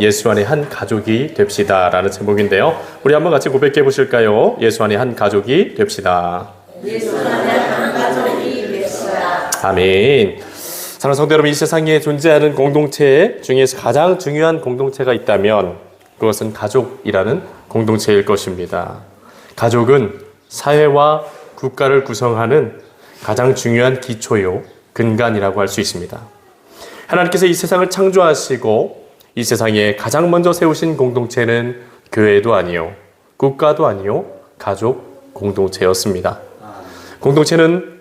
예수 안에 한 가족이 됩시다 라는 제목인데요. 우리 한번 같이 고백해 보실까요? 예수 안에 한 가족이 됩시다. 아멘. 사랑하는 성도 여러분, 이 세상에 존재하는 공동체 중에서 가장 중요한 공동체가 있다면 그것은 가족이라는 공동체일 것입니다. 가족은 사회와 국가를 구성하는 가장 중요한 기초요, 근간이라고 할 수 있습니다. 하나님께서 이 세상을 창조하시고 이 세상에 가장 먼저 세우신 공동체는 교회도 아니요, 국가도 아니요, 가족 공동체였습니다. 공동체는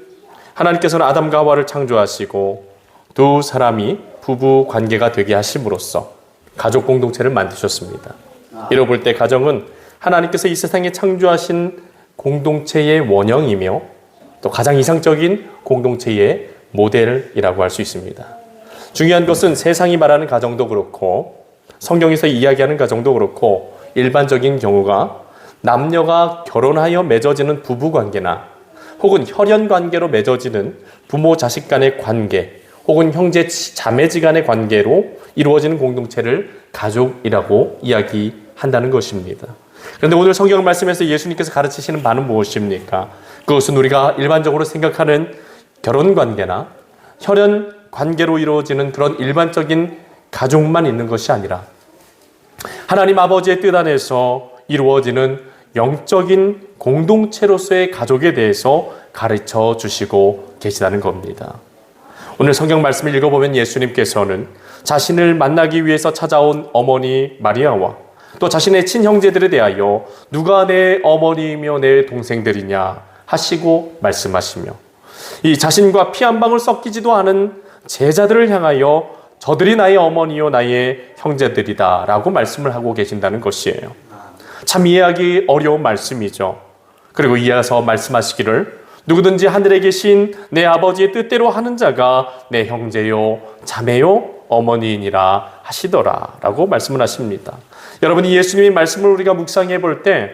하나님께서는 아담과 하와를 창조하시고 두 사람이 부부 관계가 되게 하심으로써 가족 공동체를 만드셨습니다. 이로 볼 때 가정은 하나님께서 이 세상에 창조하신 공동체의 원형이며 또 가장 이상적인 공동체의 모델이라고 할 수 있습니다. 중요한 것은 세상이 말하는 가정도 그렇고 성경에서 이야기하는 가정도 그렇고 일반적인 경우가 남녀가 결혼하여 맺어지는 부부 관계나 혹은 혈연 관계로 맺어지는 부모 자식 간의 관계 혹은 형제 자매지 간의 관계로 이루어지는 공동체를 가족이라고 이야기한다는 것입니다. 그런데 오늘 성경 말씀에서 예수님께서 가르치시는 바는 무엇입니까? 그것은 우리가 일반적으로 생각하는 결혼 관계나 혈연 관계로 이루어지는 그런 일반적인 가족만 있는 것이 아니라 하나님 아버지의 뜻 안에서 이루어지는 영적인 공동체로서의 가족에 대해서 가르쳐 주시고 계시다는 겁니다. 오늘 성경 말씀을 읽어보면 예수님께서는 자신을 만나기 위해서 찾아온 어머니 마리아와 또 자신의 친형제들에 대하여 누가 내 어머니이며 내 동생들이냐 하시고 말씀하시며 이 자신과 피 한 방울 섞이지도 않은 제자들을 향하여 저들이 나의 어머니요 나의 형제들이다 라고 말씀을 하고 계신다는 것이에요. 참 이해하기 어려운 말씀이죠. 그리고 이어서 말씀하시기를 누구든지 하늘에 계신 내 아버지의 뜻대로 하는 자가 내 형제요 자매요 어머니이니라 하시더라 라고 말씀을 하십니다. 여러분 이 예수님의 말씀을 우리가 묵상해 볼 때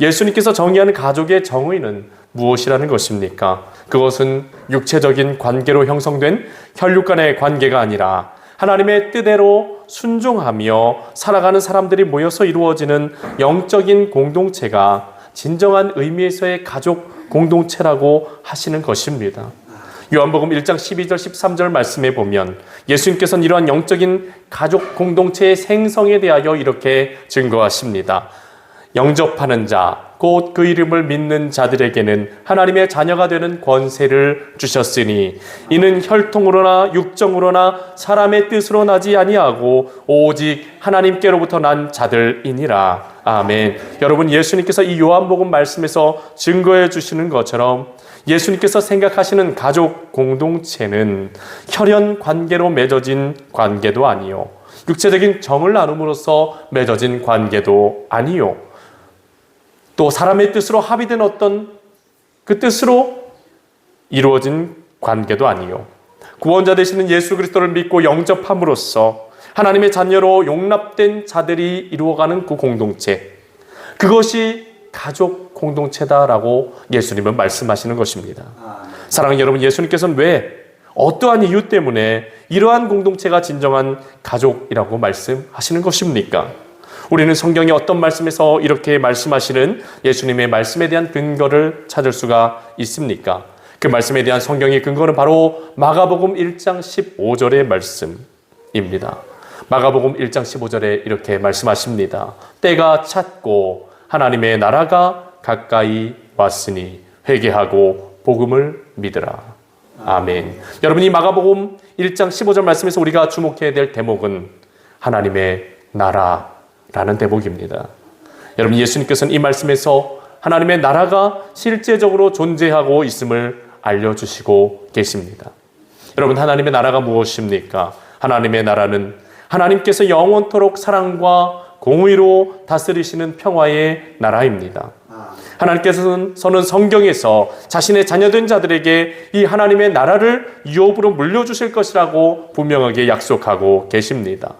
예수님께서 정의하는 가족의 정의는 무엇이라는 것입니까? 그것은 육체적인 관계로 형성된 혈육 간의 관계가 아니라 하나님의 뜻대로 순종하며 살아가는 사람들이 모여서 이루어지는 영적인 공동체가 진정한 의미에서의 가족 공동체라고 하시는 것입니다. 요한복음 1장 12절 13절 말씀에 보면 예수님께서는 이러한 영적인 가족 공동체의 생성에 대하여 이렇게 증거하십니다. 영접하는 자, 곧 그 이름을 믿는 자들에게는 하나님의 자녀가 되는 권세를 주셨으니 이는 혈통으로나 육정으로나 사람의 뜻으로 나지 아니하고 오직 하나님께로부터 난 자들이니라. 아멘. 여러분 예수님께서 이 요한복음 말씀에서 증거해 주시는 것처럼 예수님께서 생각하시는 가족 공동체는 혈연 관계로 맺어진 관계도 아니요. 육체적인 정을 나눔으로써 맺어진 관계도 아니요. 또 사람의 뜻으로 합의된 어떤 그 뜻으로 이루어진 관계도 아니요. 구원자 되시는 예수 그리스도를 믿고 영접함으로써 하나님의 자녀로 용납된 자들이 이루어가는 그 공동체. 그것이 가족 공동체다라고 예수님은 말씀하시는 것입니다. 사랑하는 여러분, 예수님께서는 왜 어떠한 이유 때문에 이러한 공동체가 진정한 가족이라고 말씀하시는 것입니까? 우리는 성경의 어떤 말씀에서 이렇게 말씀하시는 예수님의 말씀에 대한 근거를 찾을 수가 있습니까? 그 말씀에 대한 성경의 근거는 바로 마가복음 1장 15절의 말씀입니다. 마가복음 1장 15절에 이렇게 말씀하십니다. 때가 찼고 하나님의 나라가 가까이 왔으니 회개하고 복음을 믿으라. 아멘. 여러분 이 마가복음 1장 15절 말씀에서 우리가 주목해야 될 대목은 하나님의 나라 라는 대목입니다. 여러분 예수님께서는 이 말씀에서 하나님의 나라가 실제적으로 존재하고 있음을 알려주시고 계십니다. 여러분 하나님의 나라가 무엇입니까? 하나님의 나라는 하나님께서 영원토록 사랑과 공의로 다스리시는 평화의 나라입니다. 하나님께서는 성경에서 자신의 자녀된 자들에게 이 하나님의 나라를 유업으로 물려주실 것이라고 분명하게 약속하고 계십니다.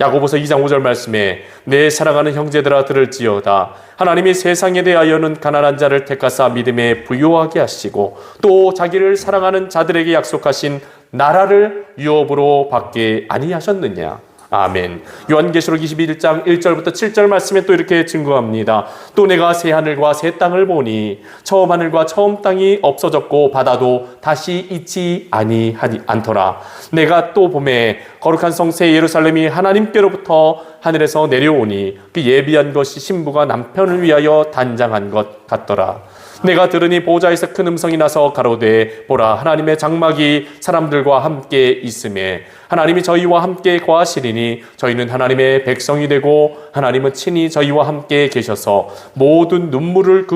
야고보서 2장 5절 말씀에 내 사랑하는 형제들아 들을지어다. 하나님이 세상에 대하여는 가난한 자를 택하사 믿음에 부요하게 하시고 또 자기를 사랑하는 자들에게 약속하신 나라를 유업으로 받게 아니하셨느냐 아멘. 요한계시록 21장 1절부터 7절 말씀에 또 이렇게 증거합니다. 또 내가 새 하늘과 새 땅을 보니 처음 하늘과 처음 땅이 없어졌고 바다도 다시 있지 아니하니 않더라. 내가 또 봄에 거룩한 성새 예루살렘이 하나님께로부터 하늘에서 내려오니 그 예비한 것이 신부가 남편을 위하여 단장한 것 같더라. 내가 들으니 보좌에서 큰 음성이 나서 가로되 보라 하나님의 장막이 사람들과 함께 있음에 하나님이 저희와 함께 거하시리니 저희는 하나님의 백성이 되고 하나님은 친히 저희와 함께 계셔서 모든 눈물을 그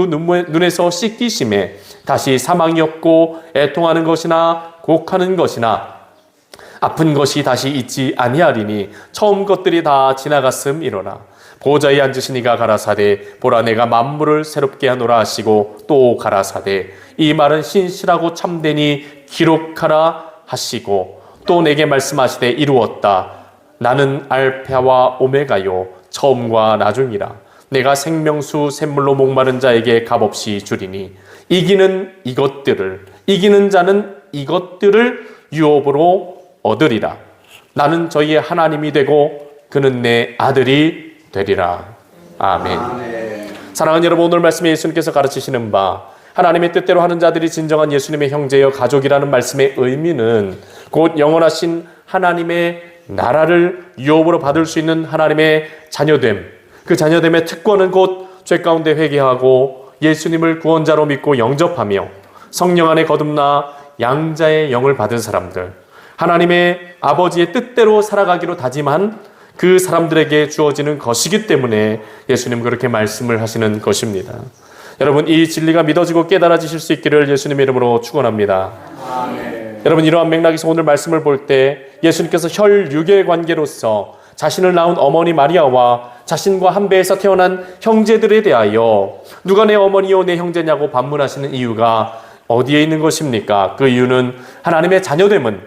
눈에서 씻기심에 다시 사망이 없고 애통하는 것이나 곡하는 것이나 아픈 것이 다시 있지 아니하리니 처음 것들이 다 지나갔음 이로라 보좌에 앉으신 이가 가라사대 보라 내가 만물을 새롭게 하노라 하시고 또 가라사대 이 말은 신실하고 참되니 기록하라 하시고 또 내게 말씀하시되 이루었다. 나는 알파와 오메가요 처음과 나중이라. 내가 생명수 샘물로 목마른 자에게 값없이 주리니 이기는 이것들을 이기는 자는 이것들을 유업으로 얻으리라. 나는 저희의 하나님이 되고 그는 내 아들이 되리라. 아멘. 사랑하는 여러분 오늘 말씀에 예수님께서 가르치시는 바 하나님의 뜻대로 하는 자들이 진정한 예수님의 형제여 가족이라는 말씀의 의미는 곧 영원하신 하나님의 나라를 유업으로 받을 수 있는 하나님의 자녀됨. 그 자녀됨의 특권은 곧 죄 가운데 회개하고 예수님을 구원자로 믿고 영접하며 성령 안에 거듭나 양자의 영을 받은 사람들 하나님의 아버지의 뜻대로 살아가기로 다짐한 그 사람들에게 주어지는 것이기 때문에 예수님 그렇게 말씀을 하시는 것입니다. 여러분 이 진리가 믿어지고 깨달아지실 수 있기를 예수님의 이름으로 축원합니다. 여러분 이러한 맥락에서 오늘 말씀을 볼 때 예수님께서 혈육의 관계로서 자신을 낳은 어머니 마리아와 자신과 한 배에서 태어난 형제들에 대하여 누가 내 어머니요 내 형제냐고 반문하시는 이유가 어디에 있는 것입니까? 그 이유는 하나님의 자녀됨은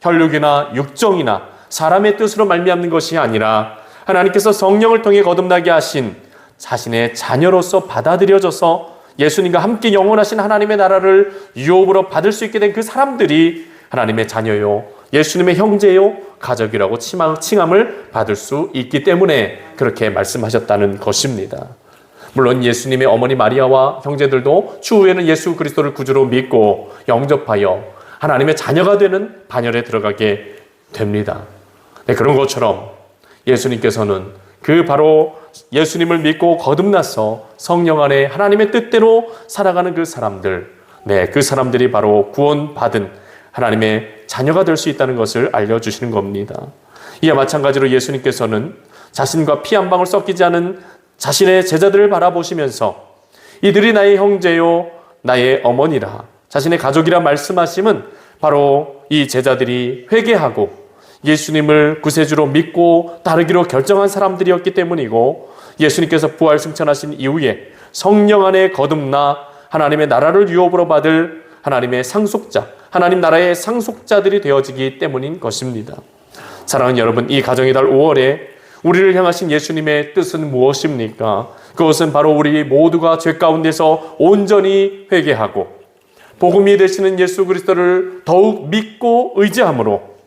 혈육이나 육정이나 사람의 뜻으로 말미암는 것이 아니라 하나님께서 성령을 통해 거듭나게 하신 자신의 자녀로서 받아들여져서 예수님과 함께 영원하신 하나님의 나라를 유업으로 받을 수 있게 된 그 사람들이 하나님의 자녀요, 예수님의 형제요, 가족이라고 칭함- 칭함을 받을 수 있기 때문에 그렇게 말씀하셨다는 것입니다. 물론 예수님의 어머니 마리아와 형제들도 추후에는 예수 그리스도를 구주로 믿고 영접하여 하나님의 자녀가 되는 반열에 들어가게 됩니다. 네, 그런 것처럼 예수님께서는 그 바로 예수님을 믿고 거듭나서 성령 안에 하나님의 뜻대로 살아가는 그 사람들, 네, 그 사람들이 바로 구원받은 하나님의 자녀가 될 수 있다는 것을 알려주시는 겁니다. 이와 마찬가지로 예수님께서는 자신과 피 한 방울 섞이지 않은 자신의 제자들을 바라보시면서 이들이 나의 형제요, 나의 어머니라, 자신의 가족이라 말씀하심은 바로 이 제자들이 회개하고 예수님을 구세주로 믿고 따르기로 결정한 사람들이었기 때문이고 예수님께서 부활 승천하신 이후에 성령 안에 거듭나 하나님의 나라를 유업으로 받을 하나님의 상속자, 하나님 나라의 상속자들이 되어지기 때문인 것입니다. 사랑하는 여러분, 이 가정의 달 5월에 우리를 향하신 예수님의 뜻은 무엇입니까? 그것은 바로 우리 모두가 죄 가운데서 온전히 회개하고 복음이 되시는 예수 그리스도를 더욱 믿고 의지함으로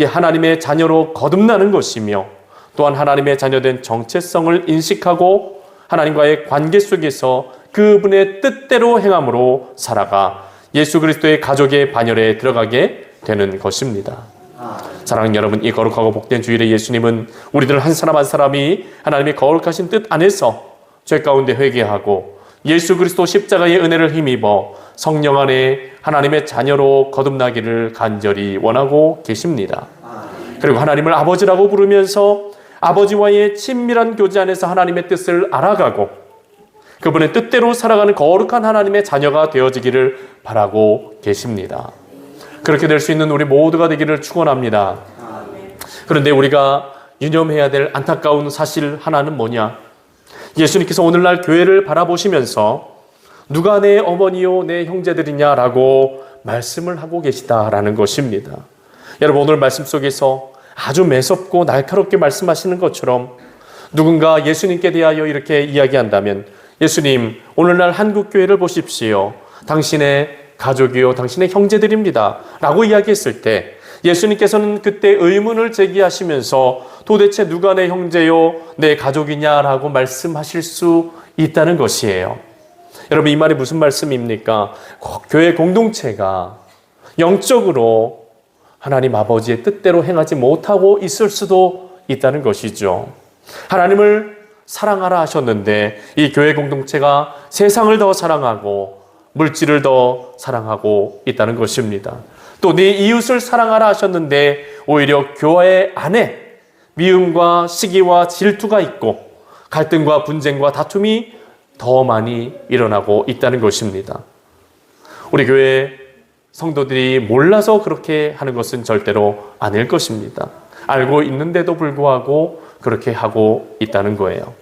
이 하나님의 자녀로 거듭나는 것이며 또한 하나님의 자녀된 정체성을 인식하고 하나님과의 관계 속에서 그분의 뜻대로 행함으로 살아가 예수 그리스도의 가족의 반열에 들어가게 되는 것입니다. 사랑하는 여러분, 이 거룩하고 복된 주일에 예수님은 우리들 한 사람 한 사람이 하나님의 거룩하신 뜻 안에서 죄 가운데 회개하고 예수 그리스도 십자가의 은혜를 힘입어 성령 안에 하나님의 자녀로 거듭나기를 간절히 원하고 계십니다. 그리고 하나님을 아버지라고 부르면서 아버지와의 친밀한 교제 안에서 하나님의 뜻을 알아가고 그분의 뜻대로 살아가는 거룩한 하나님의 자녀가 되어지기를 바라고 계십니다. 그렇게 될 수 있는 우리 모두가 되기를 축원합니다. 그런데 우리가 유념해야 될 안타까운 사실 하나는 뭐냐? 예수님께서 오늘날 교회를 바라보시면서 누가 내 어머니요 내 형제들이냐라고 말씀을 하고 계시다라는 것입니다. 여러분 오늘 말씀 속에서 아주 매섭고 날카롭게 말씀하시는 것처럼 누군가 예수님께 대하여 이렇게 이야기한다면 예수님 오늘날 한국 교회를 보십시오. 당신의 가족이요 당신의 형제들입니다. 라고 이야기했을 때 예수님께서는 그때 의문을 제기하시면서 도대체 누가 내 형제요, 내 가족이냐라고 말씀하실 수 있다는 것이에요. 여러분, 이 말이 무슨 말씀입니까? 교회 공동체가 영적으로 하나님 아버지의 뜻대로 행하지 못하고 있을 수도 있다는 것이죠. 하나님을 사랑하라 하셨는데 이 교회 공동체가 세상을 더 사랑하고 물질을 더 사랑하고 있다는 것입니다. 또 네 이웃을 사랑하라 하셨는데 오히려 교회 안에 미움과 시기와 질투가 있고 갈등과 분쟁과 다툼이 더 많이 일어나고 있다는 것입니다. 우리 교회 성도들이 몰라서 그렇게 하는 것은 절대로 아닐 것입니다. 알고 있는데도 불구하고 그렇게 하고 있다는 거예요.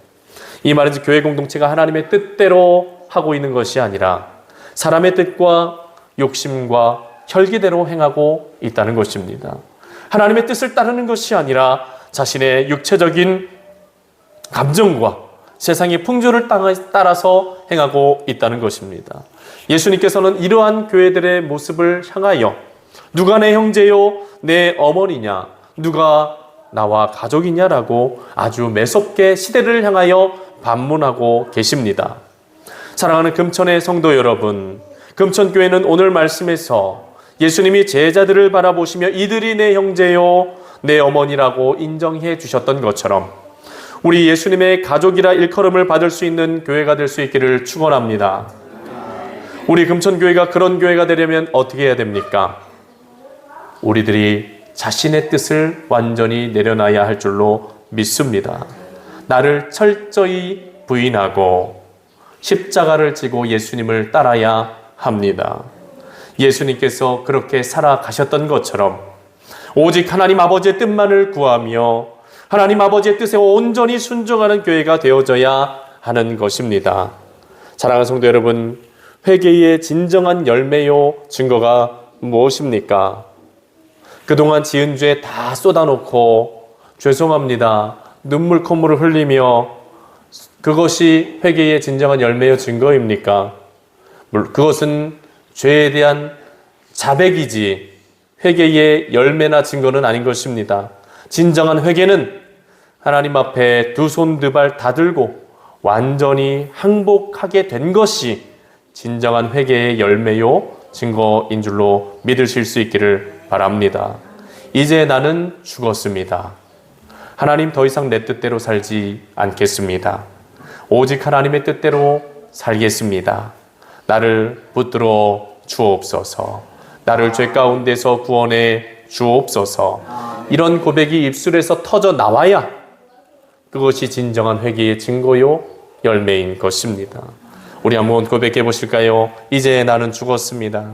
이 말은 교회 공동체가 하나님의 뜻대로 하고 있는 것이 아니라 사람의 뜻과 욕심과 혈기대로 행하고 있다는 것입니다. 하나님의 뜻을 따르는 것이 아니라 자신의 육체적인 감정과 세상의 풍조를 따라서 행하고 있다는 것입니다. 예수님께서는 이러한 교회들의 모습을 향하여 누가 내 형제요, 내 어머니냐, 누가 나와 가족이냐라고 아주 매섭게 시대를 향하여 반문하고 계십니다. 사랑하는 금천의 성도 여러분, 금천교회는 오늘 말씀에서 예수님이 제자들을 바라보시며 이들이 내 형제요, 내 어머니라고 인정해 주셨던 것처럼 우리 예수님의 가족이라 일컬음을 받을 수 있는 교회가 될 수 있기를 축원합니다. 우리 금천교회가 그런 교회가 되려면 어떻게 해야 됩니까? 우리들이 자신의 뜻을 완전히 내려놔야 할 줄로 믿습니다. 나를 철저히 부인하고 십자가를 지고 예수님을 따라야 합니다. 예수님께서 그렇게 살아가셨던 것처럼 오직 하나님 아버지의 뜻만을 구하며 하나님 아버지의 뜻에 온전히 순종하는 교회가 되어져야 하는 것입니다. 사랑하는 성도 여러분, 회개의 진정한 열매요 증거가 무엇입니까? 그동안 지은 죄 다 쏟아놓고 죄송합니다. 눈물 콧물을 흘리며 그것이 회개의 진정한 열매요 증거입니까? 그것은 죄에 대한 자백이지 회개의 열매나 증거는 아닌 것입니다. 진정한 회개는 하나님 앞에 두 손 두 발 다 들고 완전히 항복하게 된 것이 진정한 회개의 열매요 증거인 줄로 믿으실 수 있기를 바랍니다. 이제 나는 죽었습니다. 하나님 더 이상 내 뜻대로 살지 않겠습니다. 오직 하나님의 뜻대로 살겠습니다. 나를 붙들어 주옵소서. 나를 죄 가운데서 구원해 주옵소서. 이런 고백이 입술에서 터져 나와야 그것이 진정한 회개의 증거요 열매인 것입니다. 우리 한번 고백해 보실까요? 이제 나는 죽었습니다.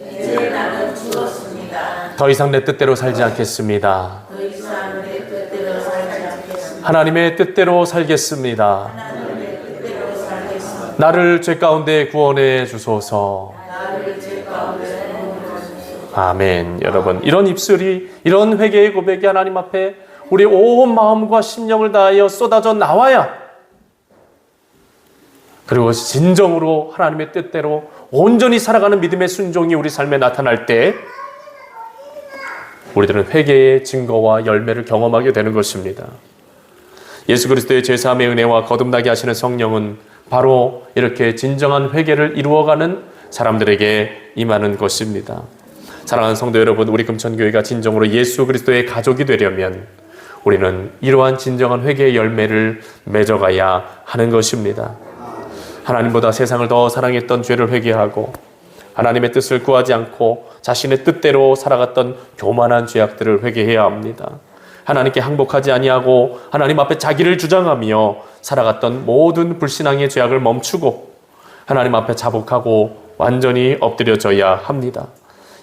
이제 나는 죽었습니다. 더 이상 내 뜻대로 살지 않겠습니다. 더 이상 내 뜻대로 살지 않겠습니다. 하나님의 뜻대로 살겠습니다. 하나님의. 나를 죄 가운데 구원해 주소서. 아멘. 여러분, 이런 입술이 이런 회개의 고백이 하나님 앞에 우리 온 마음과 심령을 다하여 쏟아져 나와야 그리고 진정으로 하나님의 뜻대로 온전히 살아가는 믿음의 순종이 우리 삶에 나타날 때 우리들은 회개의 증거와 열매를 경험하게 되는 것입니다. 예수 그리스도의 죄사함의 은혜와 거듭나게 하시는 성령은 바로 이렇게 진정한 회개를 이루어가는 사람들에게 임하는 것입니다. 사랑하는 성도 여러분, 우리 금천교회가 진정으로 예수 그리스도의 가족이 되려면 우리는 이러한 진정한 회개의 열매를 맺어가야 하는 것입니다. 하나님보다 세상을 더 사랑했던 죄를 회개하고 하나님의 뜻을 구하지 않고 자신의 뜻대로 살아갔던 교만한 죄악들을 회개해야 합니다. 하나님께 항복하지 아니하고 하나님 앞에 자기를 주장하며 살아갔던 모든 불신앙의 죄악을 멈추고 하나님 앞에 자복하고 완전히 엎드려져야 합니다.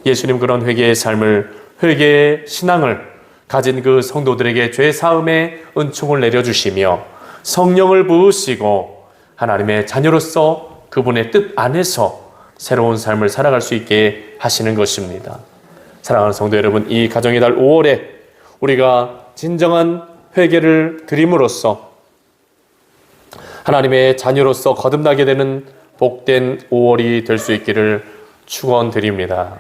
예수님 그런 회개의 삶을 회개의 신앙을 가진 그 성도들에게 죄 사함의 은총을 내려 주시며 성령을 부으시고 하나님의 자녀로서 그분의 뜻 안에서 새로운 삶을 살아갈 수 있게 하시는 것입니다. 사랑하는 성도 여러분, 이 가정의 달 5월에 우리가 진정한 회개를 드림으로써 하나님의 자녀로서 거듭나게 되는 복된 5월이 될 수 있기를 축원드립니다.